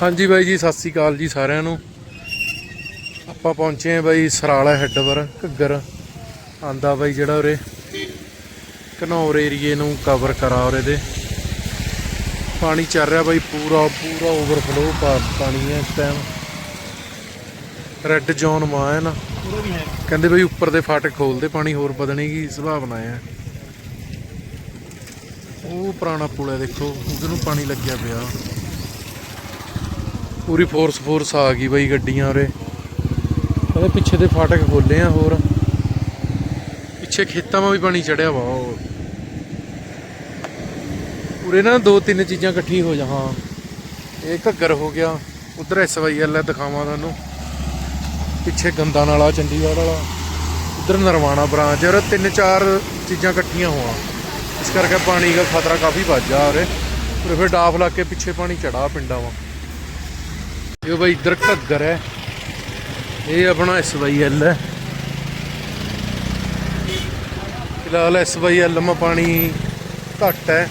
ਹਾਂਜੀ ਬਾਈ ਜੀ ਸਤਿ ਸ੍ਰੀ ਅਕਾਲ ਜੀ ਸਾਰਿਆਂ ਨੂੰ। ਆਪਾਂ ਪਹੁੰਚੇ ਆ ਬਾਈ ਸਰਾਲਾ ਹੈੱਡ ਪਰ ਘੱਗਰ। ਆਂਦਾ ਬਾਈ ਜਿਹੜਾ ਉਰੇ ਘਨੌਰ ਏਰੀਏ ਨੂੰ ਕਵਰ ਕਰਾ ਉਰੇ ਦੇ। ਪਾਣੀ ਚੱਲ ਰਿਹਾ ਬਾਈ ਪੂਰਾ ਪੂਰਾ ਓਵਰਫਲੋ ਪਾਣੀ ਹੈ ਇਸ ਟਾਈਮ ਰੈੱਡ ਜ਼ੋਨ ਮਾ ਹੈ ਨਾ। ਕਹਿੰਦੇ ਬਈ ਉੱਪਰ ਦੇ ਫਾਟਕ ਖੋਲਦੇ ਪਾਣੀ ਹੋਰ ਵਧਣੇ ਦੀ ਸੰਭਾਵਨਾ ਹੈ। ਉਹ ਪੁਰਾਣਾ ਪੁਲ ਹੈ ਦੇਖੋ ਉਹਦੇ ਨੂੰ ਪਾਣੀ ਲੱਗਿਆ ਪਿਆ। ਪੂਰੀ ਫੋਰਸ ਫੋਰਸ ਆ ਗਈ ਬਈ ਗੱਡੀਆਂ ਉਰੇ। ਉਹਦੇ ਪਿੱਛੇ ਦੇ ਫਾਟਕ ਖੋਲੇ ਆ ਹੋਰ। ਪਿੱਛੇ ਖੇਤਾਂ 'ਮਾ ਵੀ ਪਾਣੀ ਚੜਿਆ ਵਾ ਉਹ। ਉਰੇ ਨਾ ਦੋ ਤਿੰਨ ਚੀਜ਼ਾਂ ਇਕੱਠੀ ਹੋ ਜਾ ਹਾਂ। ਇਹ ਘੱਗਰ ਹੋ ਗਿਆ, ਉਧਰ ਐਸਵਾਈਐਲ ਹੈ, ਦਿਖਾਵਾਂ ਤੁਹਾਨੂੰ। ਪਿੱਛੇ ਗੰਦਾ ਨਾਲਾ ਚੰਡੀਗੜ੍ਹ ਵਾਲਾ। ਉਧਰ ਨਰਵਾਣਾ ਬ੍ਰਾਂਚ ਔਰ ਤਿੰਨ ਚਾਰ ਚੀਜ਼ਾਂ ਇਕੱਠੀਆਂ ਹੋਆ। ਇਸ ਕਰਕੇ ਪਾਣੀ ਦਾ ਖਤਰਾ ਕਾਫੀ ਵੱਧ ਜਾ ਉਰੇ। ਫਿਰ ਡਾਫ ਲਾ ਕੇ ਪਿੱਛੇ ਪਾਣੀ ਚੜਾ ਪਿੰਡਾਂ ਵਾਂ। ਇਹ ਬਈ ਇੱਧਰ ਘੱਗਰ ਹੈ। ਇਹ ਆਪਣਾ ਐਸਵਾਈਐਲ ਹੈ। ਫਿਲਹਾਲ ਐਸਵਾਈਐਲ ਮਾ ਪਾਣੀ ਘੱਟ ਹੈ।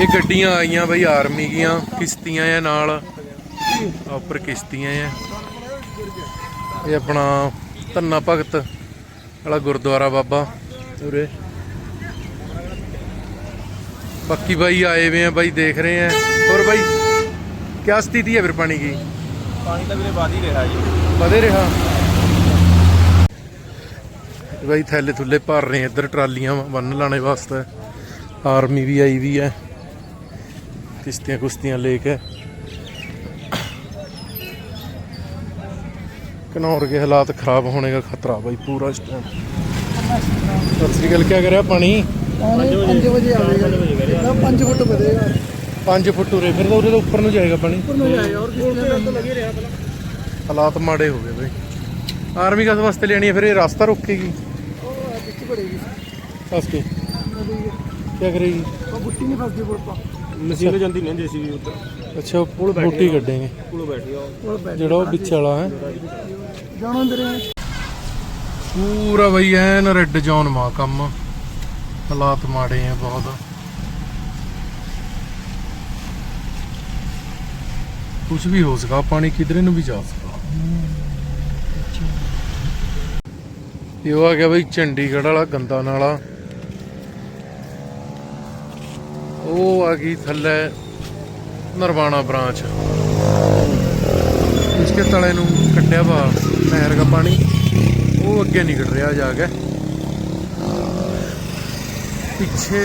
ਇਹ ਗੱਡੀਆਂ ਆਈਆਂ ਬਈ ਆਰਮੀ ਦੀਆਂ, ਕਿਸ਼ਤੀਆਂ ਆ ਨਾਲ। ਉੱਪਰ ਕਿਸ਼ਤੀਆਂ ਆ। ਇਹ ਆਪਣਾ ਧੰਨਾ ਭਗਤ ਵਾਲਾ ਗੁਰਦੁਆਰਾ ਬਾਬਾ। ਉਰੇ। ਬਾਕੀ ਬਾਈ ਆਏ ਵੇ ਆ ਬਾਈ ਦੇਖ ਰਹੇ ਆ। ਹੋਰ ਬਾਈ ਕੀ ਸਥਿਤੀ ਹੈ ਫਿਰ ਪਾਣੀ ਦੀ? ਪਾਣੀ ਤਾਂ ਵੀਰੇ ਵੱਧ ਹੀ ਰਿਹਾ ਜੀ। ਵਧੇ ਰਿਹਾ? ਬਾਈ ਥੈਲੇ ਥੁੱਲੇ ਭਰ ਰਹੇ ਆ, ਇੱਧਰ ਟਰਾਲੀਆਂ ਬੰਨ ਲਾਣੇ ਵਾਸਤੇ। ਆਰਮੀ ਵੀ ਆਈ ਵੀ ਹੈ ਕਿਸ਼ਤੀਆਂ ਕੁਸ਼ਤੀਆਂ ਲੈ ਕੇ। ਕਨੌਰ ਕੇ ਹਾਲਾਤ ਖਰਾਬ ਹੋਣੇ ਦਾ ਖਤਰਾ ਬਾਈ ਪੂਰਾ ਇਸ ਟਾਈਮ ਸਤਿ ਸ੍ਰੀ ਅਕਾਲ ਕੀ ਕਰਿਆ ਪਾਣੀ? ਪਾਣੀ 5 ਵਜੇ ਆਵੇਗਾ ਨਾ 5 ਫੁੱਟ ਵਧੇਗਾ 5 ਫੁੱਟ ਉਰੇ ਫਿਰ ਤਾਂ ਉਰੇ ਤੋਂ ਉੱਪਰ ਨੂੰ ਜਾਏਗਾ ਪਾਣੀ। ਉੱਪਰ ਨੂੰ ਜਾਏਗਾ ਔਰ ਕਿਸੇ ਨੇ ਤਾਂ ਲੱਗੇ ਰਿਹਾ ਪਹਿਲਾਂ। ਹਾਲਾਤ ਮਾੜੇ ਹੋ ਗਏ ਬਾਈ। ਆਰਮੀ ਕਸ ਵਾਸਤੇ ਲੈਣੀ ਹੈ ਫਿਰ? ਇਹ ਰਸਤਾ ਰੋਕੇਗੀ। ਉਹ ਵਿੱਚ ਬੜੇਗੀ ਫਸ ਕੇ ਕੀ ਕਰੇਗੀ? ਉਹ ਬੁੱਟੀ ਨਹੀਂ ਫਸਦੀ ਪੁਲ ਪਾ। ਮਸ਼ੀਨ ਜਾਂਦੀ ਨਹੀਂ ਜੇਸੀਬੀ ਉੱਤੇ ਅੱਛਾ ਉਹ ਬੂਟੀ ਕੱਢੇਗੇ। ਕੋਲ ਬੈਠੀ ਆ ਉਹ। ਬੈਠ ਜਿਹੜਾ ਉਹ ਵਿੱਚ ਵਾਲਾ ਹੈ। ਜਾਣਾ ਅੰਦਰ ਹੈ ਪੂਰਾ ਬਈ ਐਨ ਰੈੱਡ ਜ਼ੋਨ ਮਾ ਕੰਮ। ਹਾਲਾਤ ਮਾੜੇ ਆ ਬਹੁਤ। ਕੁਝ ਵੀ ਹੋ ਸਕਾ ਪਾਣੀ ਕਿਧਰੇ ਨੂੰ ਵੀ ਜਾ ਸਕਾ ਇਹ ਆ ਗਿਆ ਬਈ ਚੰਡੀਗੜ੍ਹ ਵਾਲਾ, ਗੰਦਾ ਨਾਲਾ ਉਹ ਆ ਗਈ ਥੱਲੇ ਨਰਵਾਣਾ ਬ੍ਰਾਂਚ। ਇਸਕੇ ਤਲੇ ਨੂੰ ਕੱਢਿਆ ਵਾ, ਨਹਿਰ ਦਾ ਪਾਣੀ। ਉਹ ਅੱਗੇ ਨਿਕਲ ਰਿਹਾ ਜਾ ਕੇ। ਪਿੱਛੇ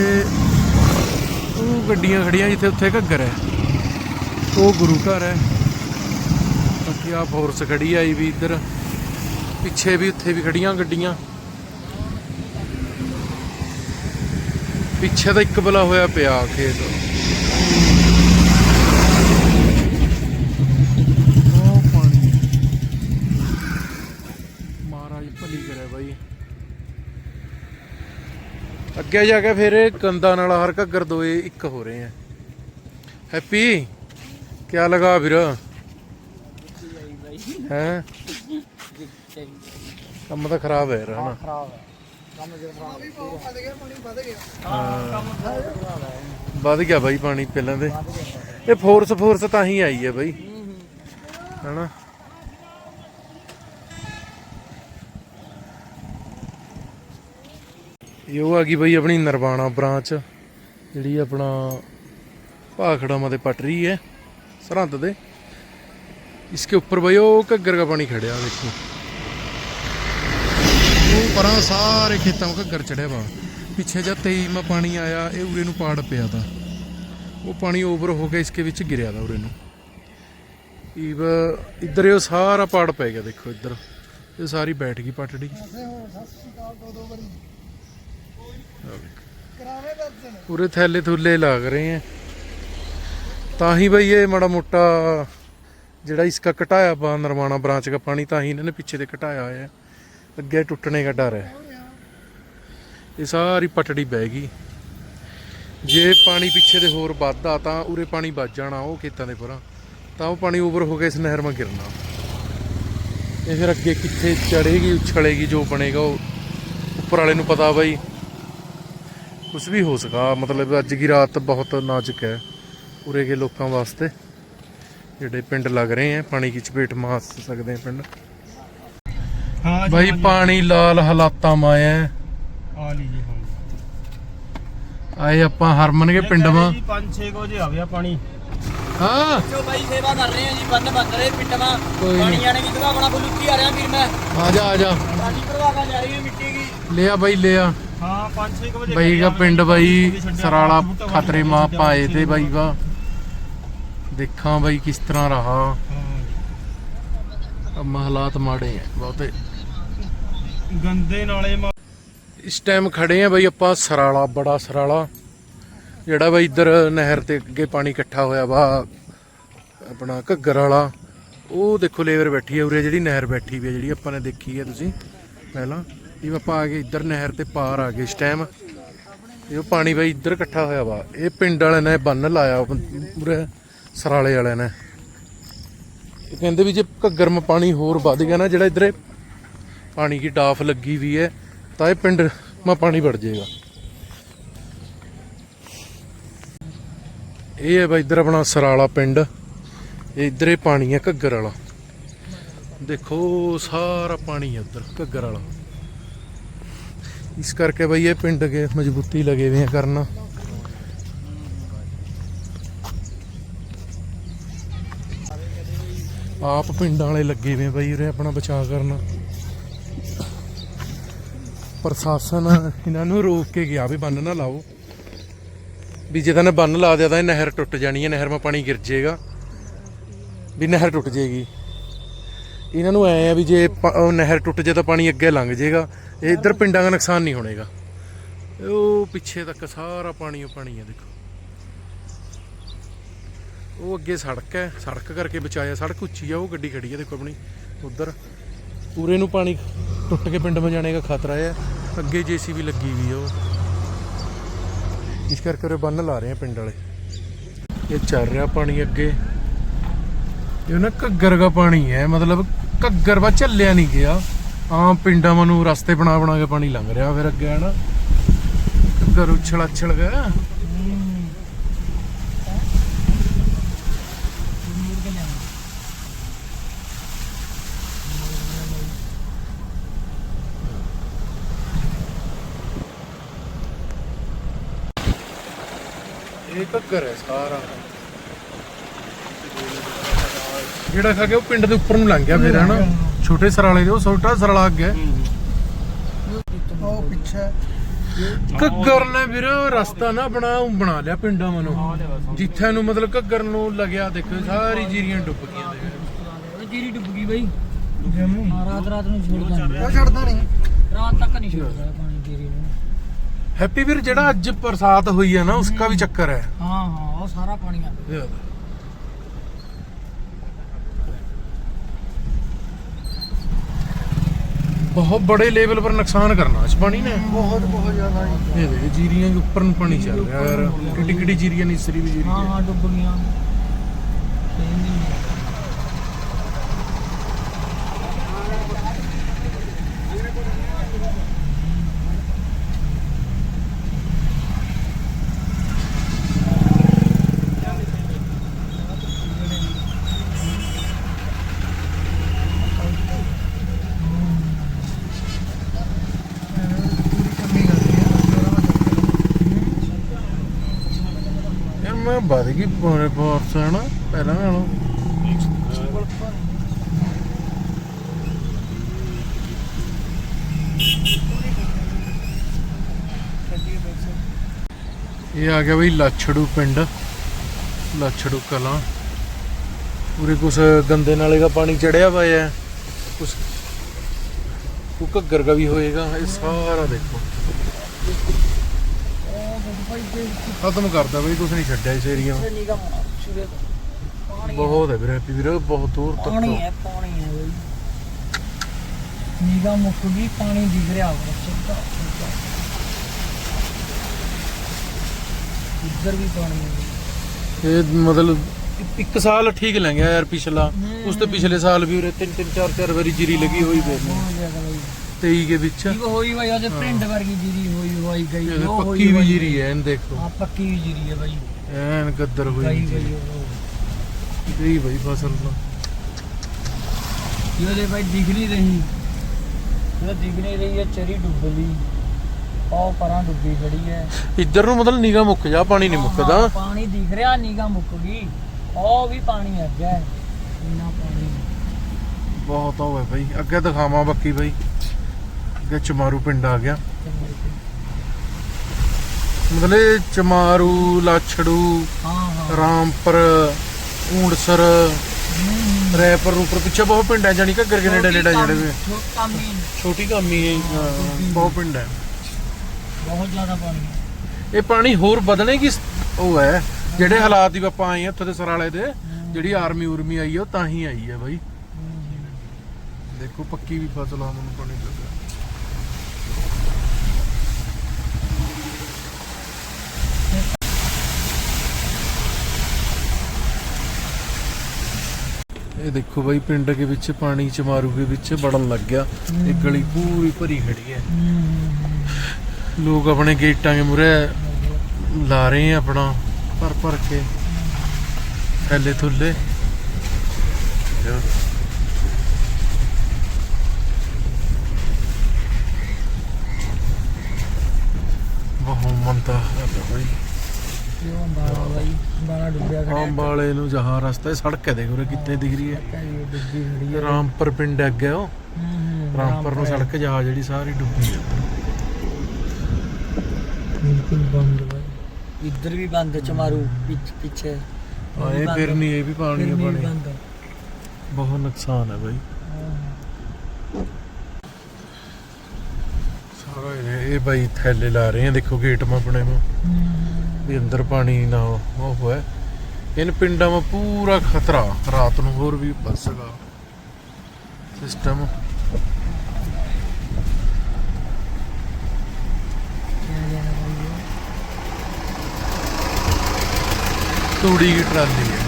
ਉਹ ਗੱਡੀਆਂ ਖੜੀਆਂ ਜਿੱਥੇ ਉੱਥੇ ਘੱਗਰ ਹੈ। ਉਹ ਗੁਰੂ ਘਰ ਹੈ। ਬਾਕੀ ਆ ਫੋਰਸ ਖੜੀ ਆਈ ਵੀ ਇੱਧਰ। ਪਿੱਛੇ ਵੀ ਉੱਥੇ ਵੀ ਖੜੀਆਂ ਗੱਡੀਆਂ। ਪਿੱਛੇ ਤਾਂ ਇੱਕ ਬਲਾ ਹੋਇਆ ਪਿਆ ਖੇਤ ਉਹ ਪਾਣੀ ਮਹਾਰਾਜ ਭਲੀ ਕਰੇ ਬਾਈ ਅੱਗੇ ਜਾ ਕੇ ਫਿਰ ਇਹ ਕੰਦਾ ਨਾਲ ਹਰ ਘੱਗਰ ਦੋਏ ਇੱਕ ਹੋ ਰਹੇ ਆ। ਹੈਪੀ ਕੀ ਲਗਾ ਵੀਰ? ਹੈ? ਕੰਮ ਤਾਂ ਖਰਾਬ ਹੈ ਰਹਾ ਖਰਾਬ ਹੈ। ਕੰਮ ਜੇ ਖਰਾਬ ਵੀ ਬਹੁਤ ਵੱਧ ਗਿਆ ਪਾਣੀ ਵੱਧ ਗਿਆ ਹਾਂ ਵੱਧ ਗਿਆ ਬਾਈ ਪਾਣੀ ਪਹਿਲਾਂ ਦੇ। ਇਹ ਫੋਰਸ ਫੋਰਸ ਤਾਂ ਹੀ ਆਈ ਹੈ ਬਾਈ। ਹਨਾ? ਇਹ ਉਹ ਆ ਗਈ ਬਈ ਆਪਣੀ ਨਰਵਾਣਾ ਬ੍ਰਾਂਚ, ਜਿਹੜੀ ਆਪਣਾ ਭਾਖੜਾ ਮਾ ਪਟਰੀ ਹੈ, ਸਰਹੰਦ ਦੇ। ਇਸਕੇ ਉੱਪਰ ਬਾਈ ਉਹ ਘੱਗਰ ਦਾ ਪਾਣੀ ਖੜਿਆ ਦੇਖੋ ਉਹ ਪਰਾਂ ਸਾਰੇ ਖੇਤਾਂ ਨੂੰ ਘੱਗਰ ਚੜਿਆ ਵਾ। ਪਿੱਛੇ ਜਦ 23 ਮਾ ਪਾਣੀ ਆਇਆ, ਇਹ ਉਰੇ ਨੂੰ ਪਾੜ ਪਿਆ ਤਾ। ਉਹ ਪਾਣੀ ਓਵਰ ਹੋ ਕੇ ਇਸਕੇ ਵਿੱਚ ਗਿਰਿਆ ਤਾ ਉਰੇ ਨੂੰ। ਈਵ ਇੱਧਰ ਇਹ ਸਾਰਾ ਪਾੜ ਪੈ ਗਿਆ, ਦੇਖੋ ਇੱਧਰ। ਇਹ ਸਾਰੀ ਬੈਠ ਗਈ ਪਟੜੀ ਸਤਿ ਸ਼੍ਰੀ ਅਕਾਲ ਦੋ ਦੋ ਵਾਰੀ ਕਰਾਵੇ ਦਰਸ਼ਨ ਪੂਰੇ ਥੈਲੇ ਥੁੱਲੇ ਲੱਗ ਰਹੇ ਆ। ਤਾਂ ਹੀ ਬਈ ਇਹ ਮਾੜਾ ਮੋਟਾ ਜਿਹੜਾ ਇਸਕਾ ਘਟਾਇਆ ਪਾ ਨਰਵਾਣਾ ਬ੍ਰਾਂਚ ਦਾ ਪਾਣੀ, ਤਾਂ ਹੀ ਇਹਨਾਂ ਨੇ ਪਿੱਛੇ ਤੇ ਘਟਾਇਆ ਹੋਇਆ। ਹੈ। ਅੱਗੇ ਟੁੱਟਣੇ ਦਾ ਡਰ ਹੈ। ਇਹ ਸਾਰੀ ਪਟੜੀ ਬਹਿ ਗਈ। ਜੇ ਪਾਣੀ ਪਿੱਛੇ ਦੇ ਹੋਰ ਵੱਧਦਾ, ਤਾਂ ਉਰੇ ਪਾਣੀ ਵੱਜ ਜਾਣਾ ਉਹ ਖੇਤਾਂ ਦੇ ਪਰਾਂ। ਤਾਂ ਉਹ ਪਾਣੀ ਓਵਰ ਹੋ ਕੇ ਇਸ ਨਹਿਰ ਮਾ ਗਿਰਨਾ। ਇਹ ਫਿਰ ਅੱਗੇ ਕਿੱਥੇ ਚੜੇਗੀ ਉਛਲੇਗੀ, ਜੋ ਬਣੇਗਾ ਉਹ ਉੱਪਰ ਵਾਲੇ ਨੂੰ ਪਤਾ ਬਈ। ਕੁਝ ਵੀ ਹੋ ਸਕਾ ਮਤਲਬ ਅੱਜ ਦੀ ਰਾਤ ਬਹੁਤ ਨਾਜ਼ੁਕ ਹੈ ਉਰੇ ਕੇ ਲੋਕਾਂ ਵਾਸਤੇ। ਜਿਹੜੇ ਪਿੰਡ ਲੱਗ ਰਹੇ ਹੈ ਪਾਣੀ ਦੀ ਚਪੇਟ ਮਾਰ ਸਕਦੇ ਹੈ ਪਿੰਡ। ਹਾਂ ਬਾਈ ਪਾਣੀ ਲਾਲ ਹਾਲਾਤਾਂ ਮਾ ਆਇਆ ਹੈ। ਆ ਲਈ ਜੀ ਹਾਂ ਆਏ ਆਪਾਂ ਹਰਮਨ ਕੇ ਪਿੰਡ ਮਾ। 5-6 ਵਜੇ ਆ ਗਿਆ ਪਾਣੀ। ਹਾਂ। ਜੋ ਬਾਈ ਸੇਵਾ ਕਰ ਰਹੇ ਆ ਜੀ ਬੰਦ ਬੰਦ ਰਹੇ ਪਿੰਡ ਕੋਈ ਪਾਣੀ ਨੀ। ਆਣੇ ਕੀ ਦੁਆ ਬਣਾ ਬੁਲੂਕੀ ਆ ਰਿਹਾ ਵੀਰ ਮੈਂ। ਆ ਜਾ ਆ ਜਾ। ਪਾਣੀ ਪ੍ਰਵਾਹ ਜਾ ਰਹੀ ਹੈ ਮਿੱਟੀ ਕੀ ਲਿਆ ਬਾਈ ਲਿਆ। ਹਾਂ 5-6 ਵਜੇ ਬਾਈ ਦਾ ਪਿੰਡ ਬਾਈ ਸਰਾਲਾ ਖਤਰੇ ਮਾ ਪਾਏ ਤੇ ਬਾਈ ਵਾ। ਦੇਖਾਂ ਬਾਈ ਕਿਸ ਤਰ੍ਹਾਂ ਰਹਾ। ਅੰਮਾ ਹਾਲਾਤ ਮਾੜੇ ਹੈ ਬਹੁਤੇ। ਗੰਦੇ ਨਾਲੇ ਇਸ ਟਾਈਮ ਖੜੇ ਆ ਬਾਈ ਆਪਾਂ ਸਰਾਲਾ ਬੜਾ ਸਰਾਲਾ। ਜਿਹੜਾ ਬਾਈ ਇੱਧਰ ਨਹਿਰ ਤੇ ਅੱਗੇ ਪਾਣੀ ਇਕੱਠਾ ਹੋਇਆ ਵਾ ਆਪਣਾ ਘੱਗਰ ਵਾਲਾ। ਉਹ ਦੇਖੋ ਲੇਬਰ ਬੈਠੀ ਹੈ ਉਰੇ ਜਿਹੜੀ ਨਹਿਰ ਬੈਠੀ ਵੀ ਹੈ ਜਿਹੜੀ ਆਪਾਂ ਨੇ ਦੇਖੀ ਹੈ ਤੁਸੀਂ ਪਹਿਲਾਂ। ਇਹ ਆਪਾਂ ਆ ਗਏ ਇੱਧਰ ਨਹਿਰ ਤੇ ਪਾਰ ਆ ਗਏ ਇਸ ਟਾਈਮ ਇਹ ਪਾਣੀ ਬਾਈ ਇੱਧਰ ਇਕੱਠਾ ਹੋਇਆ ਵਾ। ਇਹ ਪਿੰਡ ਵਾਲਿਆਂ ਨੇ ਬੰਨ ਲਾਇਆ ਪੂਰੇ ਸਰਾਲੇ ਵਾਲਿਆਂ ਨੇ। ਇਹ ਕਹਿੰਦੇ ਵੀ ਜੇ ਘੱਗਰ ਪਾਣੀ ਹੋਰ ਵੱਧ ਗਿਆ ਨਾ, ਜਿਹੜਾ ਇੱਧਰ ਪਾਣੀ ਦੀ ਡਾਫ ਲੱਗੀ ਵੀ ਹੈ, ਤਾਂ ਇਹ ਪਿੰਡ ਮਾ ਪਾਣੀ ਵੜ ਜਾਏਗਾ। ਇਹ ਹੈ ਬਈ ਇੱਧਰ ਆਪਣਾ ਸਰਾਲਾ ਪਿੰਡ। ਇਹ ਇੱਧਰ ਇਹ ਪਾਣੀ ਹੈ ਘੱਗਰ ਵਾਲਾ। ਦੇਖੋ, ਸਾਰਾ ਪਾਣੀ ਹੈ ਉੱਧਰ, ਘੱਗਰ ਵਾਲਾ। ਇਸ ਕਰਕੇ ਬਈ ਇਹ ਪਿੰਡ ਕੇ ਮਜ਼ਬੂਤੀ ਲਗੇ ਹੋਏ ਆ ਕਰਨਾ। ਆਪ ਪਿੰਡਾਂ ਵਾਲੇ ਲੱਗੇ ਹੋਏ ਆ ਬਈ ਉਰੇ ਆਪਣਾ ਬਚਾਅ ਕਰਨਾ। ਪ੍ਰਸ਼ਾਸਨ ਇਹਨਾਂ ਨੂੰ ਰੋਕ ਕੇ ਗਿਆ ਵੀ ਬੰਨ ਨਾ ਲਾਓ। ਵੀ ਜੇ ਤਾਂ ਬੰਨ ਲਾ ਦਿਆ ਤਾਂ ਇਹ ਨਹਿਰ ਟੁੱਟ ਜਾਣੀ ਹੈ ਨਹਿਰ 'ਮਾ ਪਾਣੀ ਗਿਰ ਜਾਏਗਾ। ਵੀ ਨਹਿਰ ਟੁੱਟ ਜਾਏਗੀ। ਇਹਨਾਂ ਨੂੰ ਐ ਆ ਵੀ ਜੇ ਨਹਿਰ ਟੁੱਟ ਜੇ ਤਾਂ ਪਾਣੀ ਅੱਗੇ ਲੰਘ ਜਾਏਗਾ। ਇਹ ਇੱਧਰ ਪਿੰਡਾਂ ਦਾ ਨੁਕਸਾਨ ਨਹੀਂ ਹੋਣੇਗਾ। ਉਹ ਪਿੱਛੇ ਤੱਕ ਸਾਰਾ ਪਾਣੀ ਉਹ ਪਾਣੀ ਹੈ ਦੇਖੋ। ਉਹ ਅੱਗੇ ਸੜਕ ਹੈ, ਸੜਕ ਕਰਕੇ ਬਚਾਇਆ। ਸੜਕ ਉੱਚੀ ਆ, ਉਹ ਗੱਡੀ ਖੜੀ ਹੈ ਦੇਖੋ ਆਪਣੀ, ਉਧਰ। ਪੂਰੇ ਨੂੰ ਪਾਣੀ ਟੁੱਟ ਕੇ ਪਿੰਡ ਮੇ ਜਾਣੇ ਦਾ ਖਤਰਾ ਹੈ ਅੱਗੇ ਜੀਸੀਬੀ ਲੱਗੀ ਵੀ ਉਹ। ਇਸ ਕਰਕੇ ਉਹ ਬੰਨ ਲਾ ਰਹੇ ਆ ਪਿੰਡ ਵਾਲੇ। ਇਹ ਚੱਲ ਰਿਹਾ ਪਾਣੀ ਅੱਗੇ। ਇਹ ਨਾ ਘੱਗਰ ਦਾ ਪਾਣੀ ਹੈ, ਮਤਲਬ ਘੱਗਰ ਵਾ ਚੱਲਿਆ ਨਹੀਂ ਗਿਆ। ਆਮ ਪਿੰਡਾਂ ਵਾਂ ਨੂੰ ਰਸਤੇ ਬਣਾ ਬਣਾ ਕੇ ਪਾਣੀ ਲੰਘ ਰਿਹਾ ਫਿਰ ਅੱਗੇ ਹੈ ਘੱਗਰ ਉਛਲ ਅਛਲ ਗਿਆ। ਇਹ ਘੱਗਰ ਹੈ ਸਾਰਾ। ਜਿਹੜਾ ਖਾ ਕੇ ਉਹ ਪਿੰਡ ਦੇ ਉੱਪਰ ਨੂੰ ਲੰਘ ਗਿਆ ਫਿਰ ਹਨਾ? ਛੋਟੇ ਸਰਾਲੇ ਦੇ ਉਹ ਛੋਟਾ ਸਰਾਲਾ ਅੱਗੇ। ਉਹ ਪਿੱਛੇ। ਘੱਗਰ ਨੇ ਵੀਰ ਰਸਤਾ ਨਾ ਬਣਾ ਉਹ ਬਣਾ ਲਿਆ ਪਿੰਡਾਂ ਵੱਲੋਂ। ਜਿੱਥੇ ਨੂੰ ਮਤਲਬ ਘੱਗਰ ਨੂੰ ਲੱਗਿਆ ਦੇਖੋ ਸਾਰੀ ਜੀਰੀਆਂ ਡੁੱਬ ਗਈਆਂ ਜੀਰੀ ਡੁੱਬ ਗਈ ਬਾਈ। ਰਾਤ ਰਾਤ ਨੂੰ ਛੋੜ ਜਾਂਦੇ ਉਹ ਛੱਡਦਾ ਨਹੀਂ। ਰਾਤ ਤੱਕ ਨਹੀਂ ਛੋੜਦਾ ਪਾਣੀ ਜੀਰੀ ਨੂੰ। ਹੈਪੀ ਵੀਰ ਜਿਹੜਾ ਅੱਜ ਬਰਸਾਤ ਹੋਈ ਹੈ ਨਾ ਉਸਕਾ ਵੀ ਚੱਕਰ ਹੈ। ਹਾਂ ਹਾਂ ਉਹ ਸਾਰਾ ਪਾਣੀ ਆ। ਗਿਆ बहुत बड़े लेवल पर नुकसान करना इस पानी ने बहुत बहुत ज्यादा ये देख जीरिया के ऊपर पानी चल रहा है यार किटी किटी जीरिया नहीं सरी भी जीरिया हां हां डुब गया ਮੈਂ ਵੱਧ ਗਈ ਪੌਣੇ ਫੋਰਸ ਹੈ ਪਹਿਲਾਂ ਨਾਲੋਂ ਇਹ ਆ ਗਿਆ ਬਈ ਲਾਛੜੂ ਪਿੰਡ, ਲਾਛੜੂ ਕਲਾਂ। ਪੂਰੇ ਕੁਛ ਗੰਦੇ ਨਾਲੇ ਦਾ ਪਾਣੀ ਚੜਿਆ ਹੋਇਆ ਹੈ। ਕੁਛ ਉਹ ਘੱਗਰ ਦਾ ਵੀ ਹੋਏਗਾ, ਇਹ ਸਾਰਾ ਦੇਖੋ। ਖਤਮ ਕਰਦਾ ਬਈ ਕੁਛ ਨਹੀਂ ਛੱਡਿਆ ਇਸ ਏਰੀਆ ਹੋਣਾ ਸੂਰੇ ਤੋਂ ਬਹੁਤ ਹੈ ਵੀਰੇ ਵੀਰੇ ਬਹੁਤ ਦੂਰ ਪਾਣੀ ਤੱਕ ਹੈ ਪਾਣੀ ਹੈ ਬਾਈ। ਨਿਗਮ ਮੁੱਕ ਗਈ ਪਾਣੀ ਦਿਖ ਰਿਹਾ ਹੋਰ ਸਿੱਧਾ। ਇੱਧਰ ਵੀ ਪਾਣੀ ਹੈ ਇਹ ਮਤਲਬ ਇੱਕ- ਸਾਲ ਠੀਕ ਲੰਘਿਆ ਯਾਰ ਪਿਛਲਾ। ਉਸ ਤੋਂ ਪਿਛਲੇ ਸਾਲ ਵੀ ਉਰੇ ਤਿੰਨ ਤਿੰਨ ਚਾਰ ਚਾਰ ਵਾਰੀ ਜੀਰੀ ਲੱਗੀ ਹੋਈ ਪਈ ਨੇ 23 ਦੇ ਵਿੱਚ। ਇਹ ਹੋਈ ਹੋਈ ਉਹਦੇ ਪਿੰਡ ਵਰਗੀ ਜੀਰੀ ਹੋਈ ਹੋਈ ਗਈ ਇਹ ਉਹ ਪੱਕੀ ਵੀ ਜੀਰੀ ਹੈ ਇਹਨ ਦੇਖੋ। ਹਾਂ ਪੱਕੀ ਵੀ ਜੀਰੀ ਹੈ ਬਾਈ। ਐਨ ਗੱਦਰ ਹੋਈ ਗਈ ਉਹ। ਗਈ ਬਈ ਫਸਲ ਤਾਂ। ਇਹ ਉਹਦੇ ਬਾਈ ਦਿਖ ਨਹੀਂ ਰਹੀ ਉਹ ਦਿਖ ਨਹੀਂ ਰਹੀ ਹੈ ਚਰੀ ਡੁੱਬਲੀ। ਉਹ ਪਰਾਂ ਡੁੱਬੀ ਖੜੀ ਹੈ। ਇੱਧਰ ਨੂੰ ਮਤਲਬ ਨਿਗਾ ਮੁੱਕ ਜਾ ਪਾਣੀ ਨਹੀਂ ਮੁੱਕਦਾ। ਪਾਣੀ ਦਿਖ ਰਿਹਾ ਨੀਗਾ ਮੁੱਕ ਗਈ। ਉਹ ਵੀ ਪਾਣੀ ਅੱਗੇ ਹੈ। ਇੰਨਾ ਪਾਣੀ। ਬਹੁਤ ਹੋਵੇ ਬਈ ਅੱਗੇ ਦਿਖਾਵਾਂ ਬੱਕੀ ਬਈ। ਅੱਗੇ ਚਮਾਰੂ ਪਿੰਡ ਆ ਗਿਆ। ਮਤਲਬ ਚਮਾਰੂ ਲਾਛੜੂ ਹਾਂ ਹਾਂ। ਰਾਮਪੁਰ ਊਂਡਸਰ ਹੂੰ, ਰੈਪਰ ਰੂਪਰ ਪਿੱਛੇ ਬਹੁਤ ਪਿੰਡ ਹੈ ਜਾਨੀ ਘੱਗਰ ਕੇ ਨੇੜੇ ਨੇੜੇ ਜਿਹੜੇ ਵੀ ਛੋਟੀ ਕਾਮੀ ਹੈ ਬਹੁਤ ਪਿੰਡ ਹੈ ਬਹੁਤ ਜ਼ਿਆਦਾ ਪਾਣੀ ਇਹ ਪਾਣੀ ਹੋਰ ਵਧਣੇ ਕੀ ਉਹ ਹੈ ਜਿਹੜੇ ਹਾਲਾਤ ਦੀ ਆਪਾਂ ਆਏ ਆ ਉੱਥੇ ਦੇ ਸਰਾਲੇ ਦੇ ਜਿਹੜੀ ਆਰਮੀ ਉਰਮੀ ਆਈ ਹੈ ਉਹ ਤਾਂ ਹੀ ਆਈ ਹੈ ਬਾਈ ਦੇਖੋ ਪੱਕੀ ਵੀ ਫਸਲ ਆ ਮੈਨੂੰ ਪਾਣੀ ਲੱਗਾ ਇਹ ਦੇਖੋ ਬਾਈ, ਪਿੰਡ ਦੇ ਵਿੱਚ ਪਾਣੀ ਚਮਾਰੂ ਦੇ ਵਿੱਚ ਵੜਨ ਲੱਗ ਗਿਆ। ਇਹ ਗਲੀ ਪੂਰੀ ਭਰੀ ਖੜੀ ਹੈ। ਲੋਕ ਆਪਣੇ ਗੇਟਾਂ ਦੇ ਮੂਰੇ, ਲਾ ਰਹੇ ਆ ਆਪਣਾ, ਭਰ ਭਰ ਕੇ। ਥੱਲੇ ਥੁੱਲੇ। ਬਹੁਤ ਮੰਦਾ ਹੈ ਭਾਈ ਅੰਬਾਲਾ ਬਾਈ ਡੁੱਬਿਆ ਨੂੰ ਜਹਾਂ ਰਸਤਾ ਇਹ ਸੜਕ ਹੈ ਦੇਖ ਉਰੇ ਕਿੱਥੇ ਦਿਖ ਰਹੀ ਹੈ। ਇਹ ਡੁੱਬੀ ਖੜੀ ਹੈ। ਰਾਮਪੁਰ ਪਿੰਡ ਅੱਗੇ ਉਹ। ਹੂੰ, ਰਾਮਪੁਰ ਨੂੰ ਸੜਕ ਜਹਾ ਜਿਹੜੀ ਸਾਰੀ ਡੁੱਬੀ ਹੈ। ਬਿਲਕੁਲ ਬੰਦ ਬਾਈ ਇੱਧਰ ਵੀ ਬੰਦ ਚਮਾਰੂ ਪਿੱਛ ਪਿੱਛੇ। ਹਾਂ ਇਹ ਫਿਰ ਨਹੀਂ ਇਹ ਵੀ ਪਾਣੀ ਹੈ ਪਾਣੀ। ਬਹੁਤ ਨੁਕਸਾਨ ਹੈ ਬਾਈ। ਸਾਰਾ ਇਹ ਇਹ ਬਾਈ ਥੈਲੇ ਲਾ ਰਹੇ ਆ ਦੇਖੋ ਗੇਟ ਮਾ ਆਪਣੇ ਨੂੰ। ਵੀ ਅੰਦਰ ਪਾਣੀ ਨਾ ਉਹ ਹੋਏ। ਇਨ ਪਿੰਡਾਂ ਮਾ ਪੂਰਾ ਖਤਰਾ। ਰਾਤ ਨੂੰ ਹੋਰ ਵੀ ਵੱਧ ਸਕਾ ਸਿਸਟਮ ਤੂੜੀ ਦੀ ਟਰਾਲੀ ਹੈ।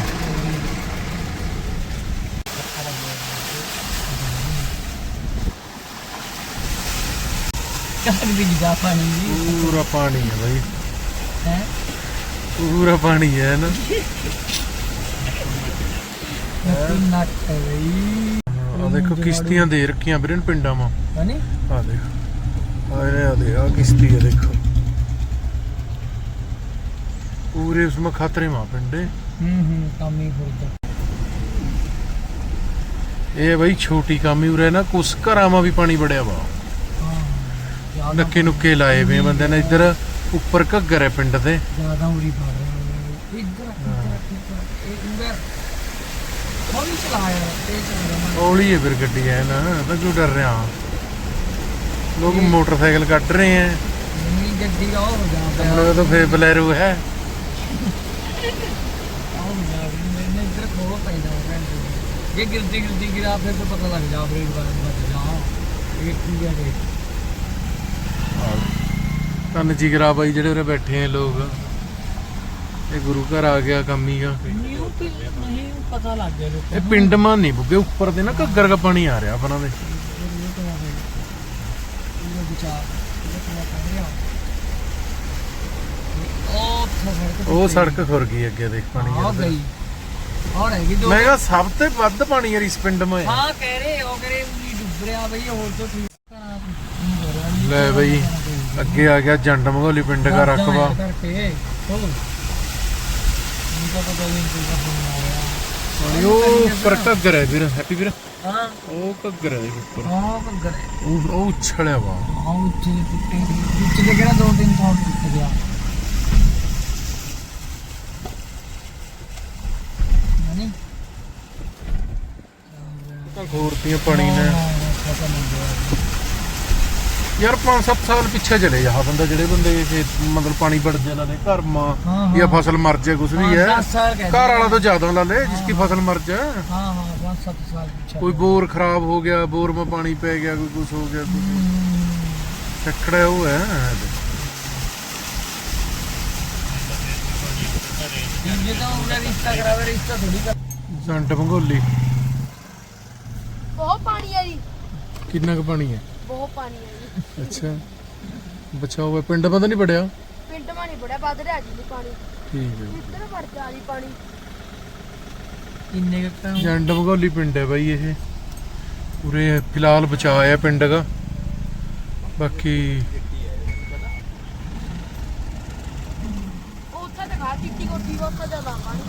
ਵੀ ਜਾ ਪਾਣੀ ਜੀ ਪੂਰਾ ਪਾਣੀ ਹੈ ਬਾਈ। ਹੈ? ਪੂਰਾ ਪਾਣੀ ਹੈ ਨਾ। ਆ ਦੇਖੋ ਕਿਸ਼ਤੀਆਂ ਦੇ ਰੱਖੀਆਂ ਵੀਰਨ ਪਿੰਡਾਂ ਮਾ। ਆ ਦੇਖੋ ਆ ਆ ਦੇ ਆ ਕਿਸ਼ਤੀ ਆ ਦੇਖੋ। ਪੂਰੇ ਉਸ ਮਾ ਖਤਰੇ ਮਾ ਪਿੰਡੇ ਇਹ। ਬਈ ਛੋਟੀ ਕਾਮੀ ਉਰੇ ਨਾ ਕੁਸ ਘਰਾਂ ਮਾ ਵੀ ਪਾਣੀ ਵੜਿਆ ਵਾ। ਨੱਕੇ ਨੁੱਕੇ ਲਾਏ ਵੇ ਬੰਦੇ ਨੇ ਇੱਧਰ। ਉੱਪਰ ਘੱਗਰ ਹੈ ਪਿੰਡ ਤੇ ਜ਼ਿਆਦਾ ਉਰੀ ਪਾ ਰਿਹਾ ਇੱਧਰ ਇੱਧਰ ਹੌਲੀ ਚਲਾਇਆ ਤੇ ਚੱਲ ਰਿਹਾ ਹੌਲੀ ਹੈ ਫਿਰ ਗੱਡੀ ਐ ਨਾ ਤਾਂ ਕਿਉਂ ਡਰ ਰਿਹਾ? ਲੋਕ ਮੋਟਰਸਾਈਕਲ ਕੱਢ ਰਹੇ ਹੈ ਨਹੀਂ ਗੱਡੀ ਦਾ ਉਹ ਹੋ ਜਾ ਪਿਆ ਆਪਣੇ ਕੋਲ ਤਾਂ ਫੇਰ ਬਲੈਰੋ ਹੈ। ਆਹ ਹੋ ਜਾ ਮੈਨੇ ਇੱਧਰ ਖੋਲ ਪੈਂਦਾ ਰਹਿਣ ਜੇ ਗਿਰਦੀ ਗਿਰਦੀ ਗਿਰਾ ਫਿਰ ਤਾਂ ਪਤਾ ਲੱਗ ਜਾ ਫਿਰ ਇੱਕ ਵਾਰ ਬਚ ਜਾ ਇਹ ਕੀ ਹੈ ਦੇਖ ਧੰਨ ਜਿਗਰਾ ਬਾਈ ਜਿਹੜੇ ਉਰੇ ਬੈਠੇ ਆ ਲੋਕ। ਇਹ ਗੁਰੂ ਘਰ ਆ ਗਿਆ ਕੰਮੀ ਆ। ਨਿਊ ਤੇ ਨਹੀਂ ਪਤਾ ਲੱਗ ਗਿਆ ਲੋਕਾਂ ਇਹ ਪਿੰਡ ਮਾ ਨਹੀਂ ਬੁੱਗੇ ਉੱਪਰ ਦੇ ਨਾ ਘੱਗਰ ਦਾ ਪਾਣੀ ਆ ਰਿਹਾ ਆਪਣਾ ਦੇ ਹੈ ਉਹ ਸੜਕ ਖੁਰ ਗਈ ਅੱਗੇ ਦੇਖ ਪਾਣੀ ਆ ਆ ਗਈ। ਔਰ ਹੈਗੀ ਦੋ ਮੈਂ ਕਿਹਾ ਸਭ ਤੋਂ ਵੱਧ ਪਾਣੀ ਯਾਰ ਇਸ ਪਿੰਡ ਮਾ ਹੈ ਹਾਂ ਕਹਿ ਰਹੇ ਉਹ ਕਰੇ ਵੀ ਡੁੱਬ ਰਿਹਾ ਬਈ ਹੋਰ ਤੋਂ ਠੀਕ ਕਰਾਂ ਹੋ ਲੈ ਬਈ। ਅੱਗੇ ਆ ਗਿਆ ਜੰਡ ਮਗੋਲੀ ਪਿੰਡ ਦਾ ਰਕਬਾ। ਕਰਕੇ ਉਹ ਉੱਪਰ ਘੱਗਰ ਹੈ ਵੀਰ ਹੈਪੀ ਵੀਰ। ਹਾਂ। ਉਹ ਘੱਗਰ ਹੈ ਦੇਖ ਉੱਪਰ। ਹਾਂ ਕੰਗਰ ਉਹ ਉਹ ਉਛਲਿਆ ਵਾ। ਹਾਂ ਉੱਚੇ ਜਿਹੇ ਟੁੱਟੇ ਸੀ। ਵਿੱਚ ਦੇ ਕਿਹੜਾ ਦੋ ਤਿੰਨ ਥਾਂ ਟੁੱਟ ਗਿਆ। ਨਹੀਂ। ਤਾਂ ਖੋਰਤੀਆਂ ਪਾਣੀ ਨੇ। ਯਾਰ 5-7 ਸਾਲ ਪਿੱਛੇ ਚਲੇ ਜਾ ਬੰਦਾ ਜਿਹੜੇ ਬੰਦੇ ਖੇਤ ਮਤਲਬ ਪਾਣੀ ਵੜ ਜਾਣਾ ਨੇ ਘਰ ਮਾ ਹਾਂ, ਜਾਂ। ਫਸਲ ਮਰ ਜਾਏ ਕੁਝ ਵੀ ਹੈ। ਘਰ ਵਾਲਾ ਤਾਂ ਜ਼ਿਆਦਾ ਲਾ ਲੇ ਜਿਸकी ਫਸਲ ਮਰ ਜਾਏ। ਹਾਂ ਹਾਂ 5-7 ਸਾਲ ਪਿੱਛੇ। ਕੋਈ ਬੋਰ ਖਰਾਬ ਹੋ ਗਿਆ ਬੋਰ ਮਾ ਪਾਣੀ ਪੈ ਗਿਆ ਕੋਈ ਕੁਝ ਹੋ ਗਿਆ ਕੁਝ ਚੱਕੜਾ ਉਹ ਹੈ। ਜੇ ਜੰਟ ਭੰਗੋਲੀ। ਬਹੁਤ ਪਾਣੀ ਆ ਜੀ। ਕਿੰਨਾ ਕੁ ਪਾਣੀ ਹੈ? ਬਹੁਤ ਪਾਣੀ ਹੈ ਜੀ। ਅੱਛਾ। ਬਚਾਓ ਹੋਇਆ ਪਿੰਡ ਪਤਾ ਨਹੀਂ ਵੜਿਆ? ਪਿੰਡ ਮਾ ਨਹੀਂ ਬੜਿਆ ਵੱਧ ਰਿਹਾ ਜੀ ਪਾਣੀ। ਠੀਕ ਹੈ। ਇੱਧਰ ਵੜ ਜਾ ਪਾਣੀ? ਕਿੰਨੇ ਕੱਟਾਂ ਜੰਡ ਭਗੌਲੀ ਪਿੰਡ ਹੈ ਬਾਈ ਇਹ। ਪੂਰੇ ਫਿਲਹਾਲ ਬਚਾਇਆ ਪਿੰਡ ਦਾ। ਬਾਕੀ ਉੱਥੇ ਤਾਂ ਖਾ ਚਿੱਟੀ ਕੋਠੀ ਵਾ ਉੱਥੇ ਪਾਣੀ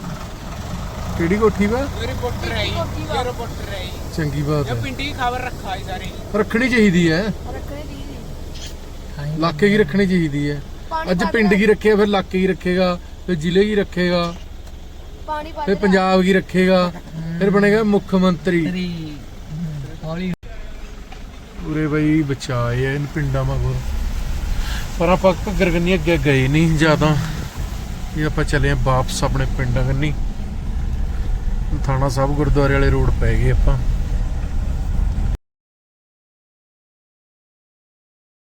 ਕਿਹੜੀ ਕੋਠੀ ਵਾ? ਰਿਪੋਰਟਰ ਹੈ ਕੋਠੀ ਵਾ ਰਿਪੋਰਟਰ ਹੈ ਚੰਗੀ ਬਾਤ ਇਹ ਹੈ। ਪਿੰਡੀ ਦੀ ਖਬਰ ਰੱਖਾ ਹੈ ਸਾਰੇ। ਰੱਖਣੀ ਚਾਹੀਦੀ ਹੈ। ਰੱਖਣੇ ਦੀ ਜੀ ਇਲਾਕੇ ਕੀ ਰੱਖਣੀ ਚਾਹੀਦੀ ਹੈ? ਪਾਣੀ ਅੱਜ ਪਿੰਡ। ਕੀ ਰੱਖਿਆ ਫਿਰ ਇਲਾਕੇ ਕੀ ਰੱਖੇਗਾ? ਫਿਰ ਜ਼ਿਲ੍ਹੇ ਕੀ ਰੱਖੇਗਾ? ਪਾਣੀ ਵੱਧ ਫਿਰ। ਪੰਜਾਬ ਕੀ ਰੱਖੇਗਾ? ਫਿਰ ਬਣੇਗਾ ਮੁੱਖ ਮੰਤਰੀ। ਤੇਰੀ ਹੌਲੀ। ਉਰੇ ਬਈ ਬਚਾਏ ਆ ਇਨ ਪਿੰਡਾਂ ਮਗਰ। ਪਰ ਆਪਾਂ ਘੱਗਰ ਕੰਨੀ ਅੱਗੇ ਗਏ ਨਹੀਂ ਜ਼ਿਆਦਾ। ਇਹ ਆਪਾਂ ਚੱਲੇ ਆ ਵਾਪਸ ਆਪਣੇ ਪਿੰਡਾਂ ਕੰਨੀ। ਥਾਣਾ ਸਾਹਿਬ ਗੁਰਦੁਆਰੇ ਵਾਲੇ ਰੋਡ ਪੈ ਗਏ ਆਪਾਂ।